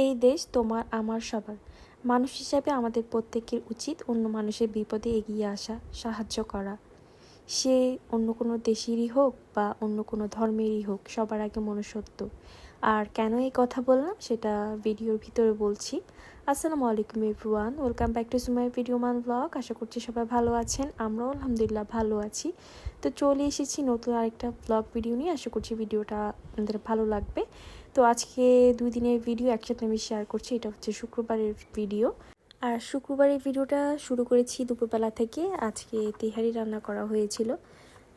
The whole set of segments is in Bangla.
এই দেশ তোমার, আমার সবার। মানুষ হিসাবে আমাদের প্রত্যেকের উচিত অন্য মানুষের বিপদে এগিয়ে আসা, সাহায্য করা। সে অন্য কোনো দেশেরই হোক বা অন্য কোনো ধর্মেরই হোক, সবার আগে মনুষ্যত্ব। আর কেন এই কথা বললাম সেটা ভিডিওর ভিতরে বলছি। আসসালামু আলাইকুম everyone, welcome back to Sumai video মান ব্লগ। আশা করছি সবাই ভালো আছেন, আমরাও আলহামদুলিল্লাহ ভালো আছি। তো চলে এসেছি নতুন আরেকটা ব্লগ ভিডিও নিয়ে। আশা করছি ভিডিওটা আপনাদের ভালো লাগবে। তো আজকে দুই দিনের ভিডিও একসাথে আমি শেয়ার করছি, এটা হচ্ছে শুক্রবারের ভিডিও আর শুক্রবারের ভিডিওটা শুরু করেছি দুপুরবেলা থেকে, আজকে তেহারি রান্না করা হয়েছিল,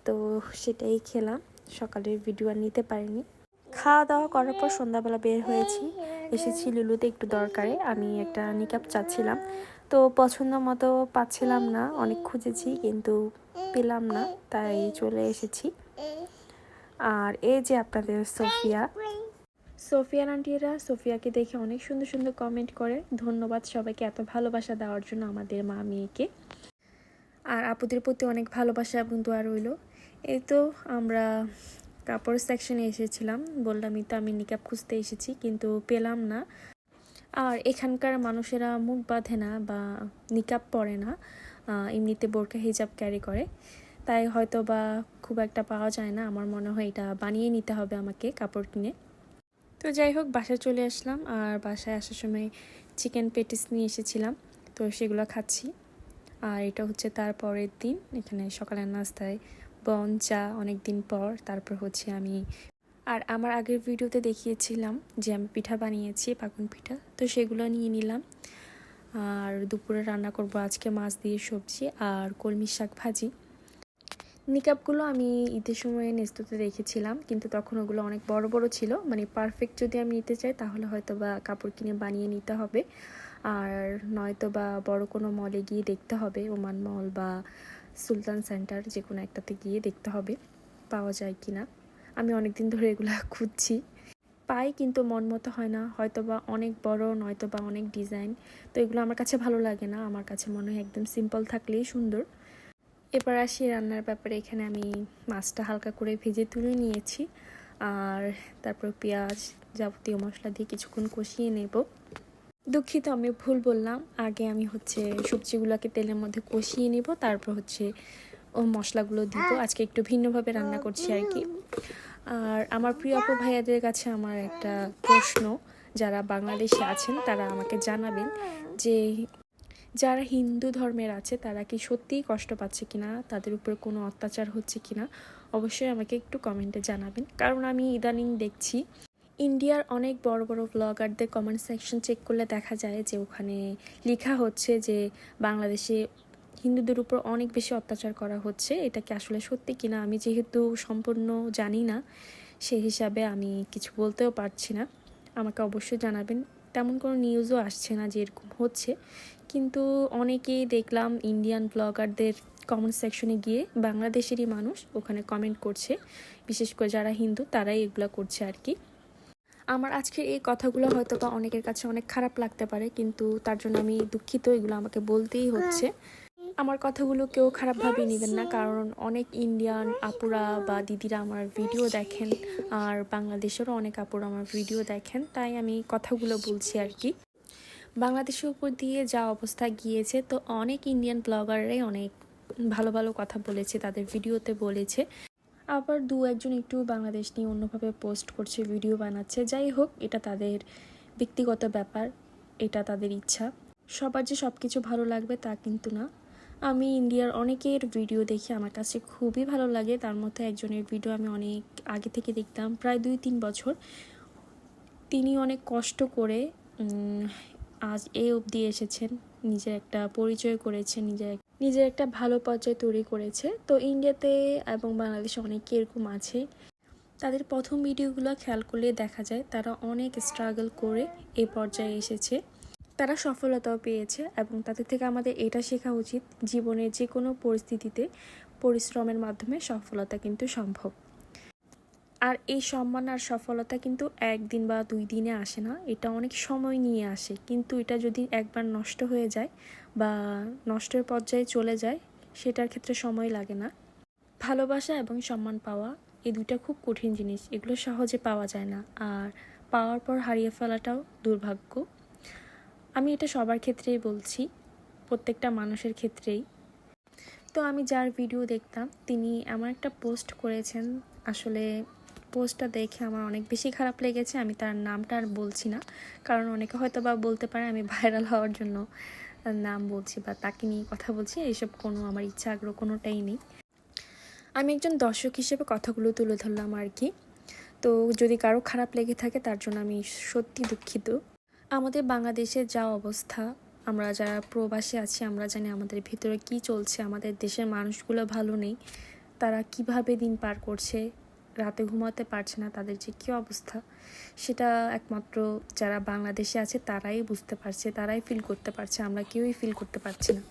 তো সেটাই খেলাম, সকালের ভিডিও আর নিতে পারিনি। খাওয়া দাওয়া করার পর সন্ধ্যাবেলা বের হয়েছি, এসেছি লুলুতে একটু দরকারে, আমি একটা নিকাপ চাচ্ছিলাম, তো পছন্দ মতো পাচ্ছিলাম না, অনেক খুঁজেছি কিন্তু পেলাম না, তাই চলে এসেছি। আর এই যে আপনাদের সোফিয়া সোফিয়ান আন্টিরা, সোফিয়াকে দেখে অনেক সুন্দর সুন্দর কমেন্ট করে। ধন্যবাদ সবাইকে এত ভালোবাসা দেওয়ার জন্য আমাদের মা মেয়েকে। আর আপুদের প্রতি অনেক ভালোবাসা এবং দোয়া রইল। এই তো আমরা কাপড় সেকশনে এসেছিলাম। বললামই তো আমি নিকাপ খুঁজতে এসেছি, কিন্তু পেলাম না। আর এখানকার মানুষেরা মুখ বাঁধে না বা নিকাপ পরে না। এমনিতে বোরকা হিজাব ক্যারি করে। তাই হয়তো বা খুব একটা পাওয়া যায় না। আমার মনে হয় এটা বানিয়ে নিতে হবে আমাকে কাপড় কিনে। তো যাই হোক, বাসায় চলে আসলাম। আর বাসায় আসার সময় চিকেন পেটিস নিয়ে এসেছিলাম। তো সেগুলো খাচ্ছি। আর এটা হচ্ছে তার পরের দিন। এখানে সকালের নাস্তায় বন চা অনেক দিন পর। তারপর হচ্ছে আমি আর আমার আগের ভিডিওতে দেখিয়েছিলাম যে আমি পিঠা বানিয়েছি, পাকুন পিঠা। তো সেগুলো নিয়ে নিলাম। আর দুপুরে রান্না করব আজকে মাছ দিয়ে সবজি আর কলমি শাক ভাজি। নিকাপগুলো আমি ঈদের সময় নেস্ততে দেখেছিলাম কিন্তু তখন ওগুলো অনেক বড় বড় ছিল। মানে পারফেক্ট যদি আমি নিতে চাই, তাহলে হয়তো বা কাপড় কিনে বানিয়ে নিতে হবে। আর নয়তো বা বড় কোনো মলে গিয়ে দেখতে হবে, ওমান মল বা সুলতান সেন্টার যে কোনো একটাতে গিয়ে দেখতে হবে, পাওয়া যায় কি না আমি অনেক দিন ধরে এগুলো খুঁজছি। পাই কিন্তু মন মতো হয় না হয়তো বা অনেক বড় নয়তো বা অনেক ডিজাইন তো এগুলো আমার কাছে ভালো লাগে না, আমার কাছে মনে হয় একদম সিম্পল থাকলেই সুন্দর। এবার আসি রান্নার ব্যাপারে। এখানে আমি মাছটা হালকা করে ভেজে তুলে নিয়েছি। আর তারপর পেঁয়াজ যাবতীয় মশলা দিয়ে কিছুক্ষণ কষিয়ে নেব। দুঃখিত, আমি ভুল বললাম। আগে আমি হচ্ছে সবজিগুলোকে তেলের মধ্যে কষিয়ে নেব, তারপর হচ্ছে ও মশলাগুলো দিব। আজকে একটু ভিন্নভাবে রান্না করছি আর কি। আর আমার প্রিয় অপু ভাইয়াদের কাছে আমার একটা প্রশ্ন। যারা বাংলাদেশে আছেন, তারা আমাকে জানাবেন যে যারা হিন্দু ধর্মের আছে, তারা কি সত্যিই কষ্ট পাচ্ছে কিনা? তাদের উপর কোনো অত্যাচার হচ্ছে কিনা? অবশ্যই আমাকে একটু কমেন্টে জানাবেন। কারণ আমি ইদানিং দেখছি, ইন্ডিয়ার অনেক বড় বড় ব্লগারদের কমেন্ট সেকশন চেক করলে দেখা যায় যে ওখানে লেখা হচ্ছে যে বাংলাদেশে হিন্দুদের উপর অনেক বেশি অত্যাচার করা হচ্ছে। এটা কি আসলে সত্যি কিনা? আমি যেহেতু সম্পূর্ণ জানি না, সেই হিসাবে আমি কিছু বলতেও পারছি না। আমাকে অবশ্যই জানাবেন। তেমন কোনো নিউজও আসছে না যে এরকম হচ্ছে। কিন্তু অনেকেই দেখলাম ইন্ডিয়ান ব্লগারদের কমেন্ট সেকশনে গিয়ে বাংলাদেশেরই মানুষ ওখানে কমেন্ট করছে। বিশেষ করে যারা হিন্দু, তারাই এগুলো করছে আর কি আমার আজকে এই কথাগুলো হয়তো বা অনেকের কাছে অনেক খারাপ লাগতে পারে, কিন্তু তার জন্য আমি দুঃখিত, এগুলো আমাকে বলতেই হচ্ছে। আমার কথাগুলো কেউ খারাপভাবে নেবেন না, কারণ অনেক ইন্ডিয়ান আপুরা বা দিদিরা আমার ভিডিও দেখেন, আর বাংলাদেশেরও অনেক আপুরা আমার ভিডিও দেখেন, তাই আমি কথাগুলো বলছি আর কি। বাংলাদেশের উপর দিয়ে যা অবস্থা গিয়েছে, তো অনেক ইন্ডিয়ান ব্লগাররাই অনেক ভালো ভালো কথা বলেছে, তাদের ভিডিওতে বলেছে। আবার দু একজন একটু বাংলাদেশ নিয়ে অন্যভাবে পোস্ট করছে ভিডিও বানাচ্ছে, যাই হোক, এটা তাদের ব্যক্তিগত ব্যাপার, এটা তাদের ইচ্ছা। সবার যে সব কিছু ভালো লাগবে তা কিন্তু না। আমি ইন্ডিয়ার অনেকের ভিডিও দেখি আমার কাছে খুবই ভালো লাগে। তার মধ্যে একজনের ভিডিও আমি অনেক আগে থেকে দেখতাম, প্রায় দুই তিন বছর। তিনি অনেক কষ্ট করে আজ এ অবধি এসেছেন। নিজের একটা পরিচয় করেছে, নিজের নিজের একটা ভালো পর্যায়ে তৈরি করেছে। তো ইন্ডিয়াতে এবং বাংলাদেশে অনেকে এরকম আছে। তাদের প্রথম ভিডিওগুলো খেয়াল করলে দেখা যায় তারা অনেক স্ট্রাগল করে এই পর্যায়ে এসেছে। তারা সফলতাও পেয়েছে এবং তাদের থেকে আমাদের এটা শেখা উচিত জীবনের যে কোনো পরিস্থিতিতে পরিশ্রমের মাধ্যমে সফলতা কিন্তু সম্ভব। আর এই সম্মান আর সফলতা কিন্তু একদিন বা দুই দিনে আসে না, এটা অনেক সময় নিয়ে আসে। কিন্তু এটা যদি একবার নষ্ট হয়ে যায় বা নষ্টের পর্যায়ে চলে যায়, সেটার ক্ষেত্রে সময় লাগে না। ভালোবাসা এবং সম্মান পাওয়া, এই দুইটা খুব কঠিন জিনিস। এগুলো সহজে পাওয়া যায় না। আর পাওয়ার পর হারিয়ে ফেলাটাও দুর্ভাগ্য। আমি এটা সবার ক্ষেত্রেই বলছি, প্রত্যেকটা মানুষের ক্ষেত্রেই। তো আমি যার ভিডিও দেখতাম, তিনি এমন একটা পোস্ট করেছেন, আসলে পোস্টটা দেখে আমার অনেক বেশি খারাপ লেগেছে, আমি তার নামটা আর বলছি না। কারণ অনেকে হয়তো বা বলতে পারে আমি ভাইরাল হওয়ার জন্য নাম বলছি বা তাকে নিয়ে কথা বলছি এইসব কোনো আমার ইচ্ছা আগ্রহ কোনোটাই নেই। আমি একজন দর্শক হিসেবে কথাগুলো তুলে ধরলাম আর কি। তো যদি কারও খারাপ লেগে থাকে, তার জন্য আমি সত্যি দুঃখিত। আমাদের বাংলাদেশের যা অবস্থা, আমরা যারা প্রবাসী আছি, আমরা জানি আমাদের ভিতরে কি চলছে, আমাদের দেশের মানুষগুলো ভালো নেই, তারা কীভাবে দিন পার করছে, রাতে ঘুমাতে পারছে না, তাদের যে কী অবস্থা, সেটা একমাত্র যারা বাংলাদেশে আছে, তারাই বুঝতে পারছে, তারাই ফিল করতে পারছে, আমরা কেউই ফিল করতে পারছি না।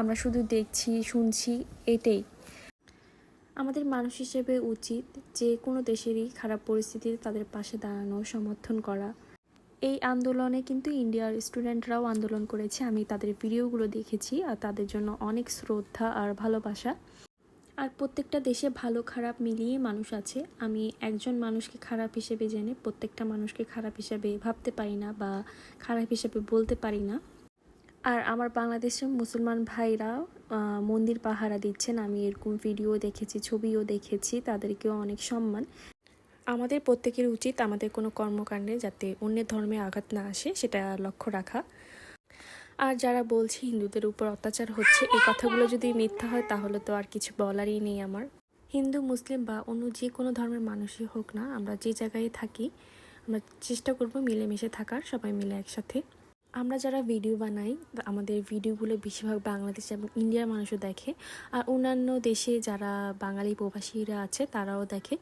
আমরা শুধু দেখছি, শুনছি, এটাই। আমাদের মানুষ হিসেবে উচিত যে কোনো দেশেরই খারাপ পরিস্থিতিতে তাদের পাশে দাঁড়ানো, সমর্থন করা এই আন্দোলনে কিন্তু ইন্ডিয়ার স্টুডেন্টরাও আন্দোলন করেছে। আমি তাদের ভিডিওগুলো দেখেছি আর তাদের জন্য অনেক শ্রদ্ধা আর ভালোবাসা। আর প্রত্যেকটা দেশে ভালো খারাপ মিলিয়ে মানুষ আছে। আমি একজন মানুষকে খারাপ হিসেবে জেনে প্রত্যেকটা মানুষকে খারাপ হিসেবে ভাবতে পারি না বা খারাপ হিসেবে বলতে পারি না। আর আমার বাংলাদেশের মুসলমান ভাইরা মন্দির পাহারা দিচ্ছেন। আমি এরকম ভিডিও দেখেছি, ছবিও দেখেছি। তাদেরকেও অনেক সম্মান। আমাদের প্রত্যেকের উচিত আমাদের কোনো কর্মকাণ্ডে যাতে অন্যের ধর্মে আঘাত না আসে, সেটা লক্ষ্য রাখা। আর যারা বলছে হিন্দুদের উপর অত্যাচার হচ্ছে, এই কথাগুলো যদি মিথ্যা হয়, তাহলে তো আর কিছু বলারই নেই আমার। হিন্দু, মুসলিম বা অন্য যে কোনো ধর্মের মানুষই হোক না, আমরা যে জায়গায় থাকি, আমরা চেষ্টা করব মিলেমিশে থাকার, সবাই মিলে একসাথে। আমরা যারা ভিডিও বানাই, আমাদের ভিডিওগুলো বেশিরভাগ বাংলাদেশ এবং ইন্ডিয়ার মানুষও দেখে, আর অন্যান্য দেশে যারা বাঙালি প্রবাসীরা আছে, তারাও দেখে।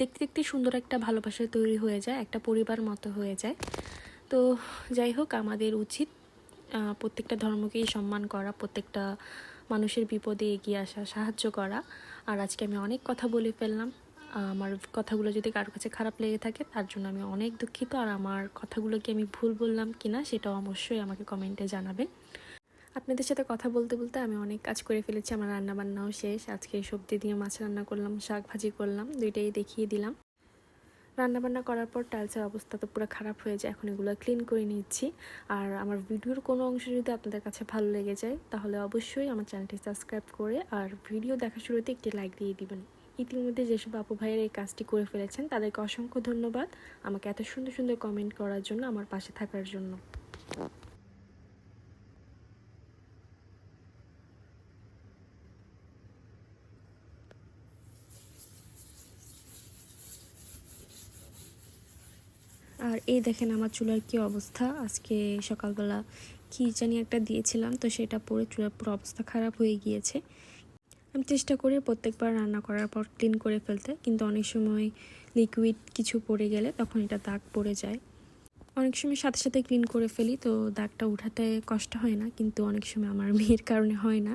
দেখতে দেখতে সুন্দর একটা ভালোবাসা তৈরি হয়ে যায়, একটা পরিবার মতো হয়ে যায়। তো যাই হোক, আমাদের উচিত প্রত্যেকটা ধর্মকেই সম্মান করা, প্রত্যেকটা মানুষের বিপদে এগিয়ে আসা, সাহায্য করা। আর আজকে আমি অনেক কথা বলে ফেললাম। আমার কথাগুলো যদি কারোর কাছে খারাপ লেগে থাকে, তার জন্য আমি অনেক দুঃখিত। আর আমার কথাগুলো কি আমি ভুল বললাম কিনা, সেটাও অবশ্যই আমাকে কমেন্টে জানাবেন। আপনাদের সাথে কথা বলতে বলতে আমি অনেক কাজ করে ফেলেছি, আমার রান্না বান্নাও শেষ। আজকে সবজি দিয়ে মাছ রান্না করলাম, শাক ভাজি করলাম, দুইটাই দেখিয়ে দিলাম। রান্না বান্না করার পর টাইলসের অবস্থা তো পুরো খারাপ হয়ে যায়, এখন এগুলো ক্লিন করে নিচ্ছি। আর আমার ভিডিওর কোনো অংশ যদি আপনাদের কাছে ভালো লেগে যায়, তাহলে অবশ্যই আমার চ্যানেলটি সাবস্ক্রাইব করে আর ভিডিও দেখা শুরুতে একটি লাইক দিয়ে দিবেন। ইতিমধ্যে যেসব আপু ভাইয়ের এই কাজটি করে ফেলেছেন, তাদেরকে অসংখ্য ধন্যবাদ আমাকে এত সুন্দর সুন্দর কমেন্ট করার জন্য, আমার পাশে থাকার জন্য। আর এই দেখেন আমার চুলার কি অবস্থা। আজকে সকালবেলা কি জানি একটা দিয়েছিলাম, তো সেটা পরে চুলার পুরো অবস্থা খারাপ হয়ে গিয়েছে। আমি চেষ্টা করি প্রত্যেকবার রান্না করার পর ক্লিন করে ফেলতে, কিন্তু অনেক সময় লিকুইড কিছু পড়ে গেলে তখন এটা দাগ পড়ে যায়। অনেক সময় সাথে সাথে ক্লিন করে ফেলি, তো দাগটা উঠাতে কষ্ট হয় না, কিন্তু অনেক সময় আমার মেয়ের কারণে হয় না।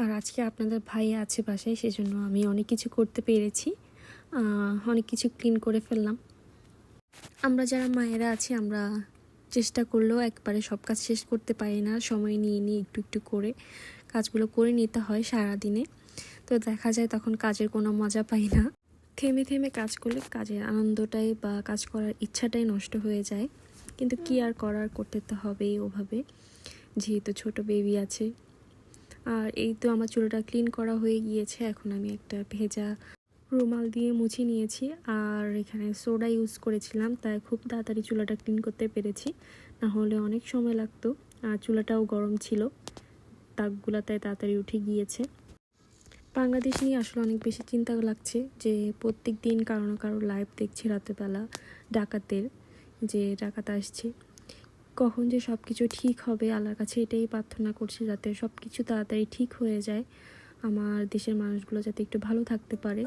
আর আজকে আপনাদের ভাই আছে বাসায়, সেজন্য আমি অনেক কিছু করতে পেরেছি। অনেক কিছু ক্লিন করে ফেললাম। আমরা যারা মায়েরা আছি, আমরা চেষ্টা করলেও একবারে সব কাজ শেষ করতে পারি না। সময় নিয়ে নিয়ে একটু একটু করে কাজগুলো করে নিতে হয় সারা দিনে তো দেখা যায় তখন কাজের কোনো মজা পাই না। থেমে থেমে কাজ করলে কাজের আনন্দটাই বা কাজ করার ইচ্ছাটাই নষ্ট হয়ে যায়। কিন্তু কি আর করার করতে তো হবেই ওভাবে। যেহেতু ছোট বেবি আছে। আর এই তো আমার চুলটা ক্লিন করা হয়ে গিয়েছে, এখন আমি একটা ভেজা রুমাল দিয়ে মুছে নিয়েছি আর এখানে সোডা ইউজ করেছিলাম, তাই খুব তাড়াতাড়ি চুলাটা ক্লিন করতে পেরেছি। না হলে অনেক সময় লাগতো, আর চুলাটাও গরম ছিল। দাগগুলো তাই তাড়াতাড়ি উঠে গিয়েছে। বাংলাদেশ নিয়ে আসলে অনেক বেশি চিন্তা লাগছে যে প্রত্যেক দিন কারও না কারও লাইভ দেখছি রাতেরবেলা ডাকাতের, যে ডাকাত আসছে। কখন যে সব কিছু ঠিক হবে, আল্লাহর কাছে এটাই প্রার্থনা করছি যাতে সব কিছু তাড়াতাড়ি ঠিক হয়ে যায়। আমার দেশের মানুষগুলো যাতে একটু ভালো থাকতে পারে।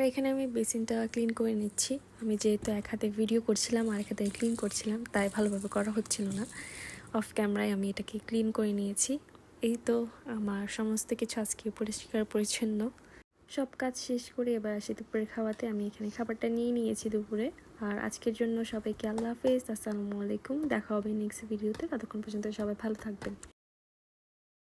আর এখানে আমি বেসিনটা ক্লিন করে নিচ্ছি। আমি যেহেতু এক হাতে ভিডিও করছিলাম আর এক হাতে ক্লিন করছিলাম, তাই ভালোভাবে করা হচ্ছিল না। অফ ক্যামেরায় আমি এটাকে ক্লিন করে নিয়েছি। এই তো আমার সমস্ত কিছু আজকে পরিষ্কার পরিচ্ছন্ন। সব কাজ শেষ করে এবার আসি দুপুরের খাওয়াতে। আমি এখানে খাবারটা নিয়ে নিয়েছি দুপুরে। আর আজকের জন্য সবাইকে আল্লাহ হাফেজ। আসসালামু আলাইকুম। দেখা হবে নেক্সট ভিডিওতে ততক্ষণ পর্যন্ত সবাই ভালো থাকবেন।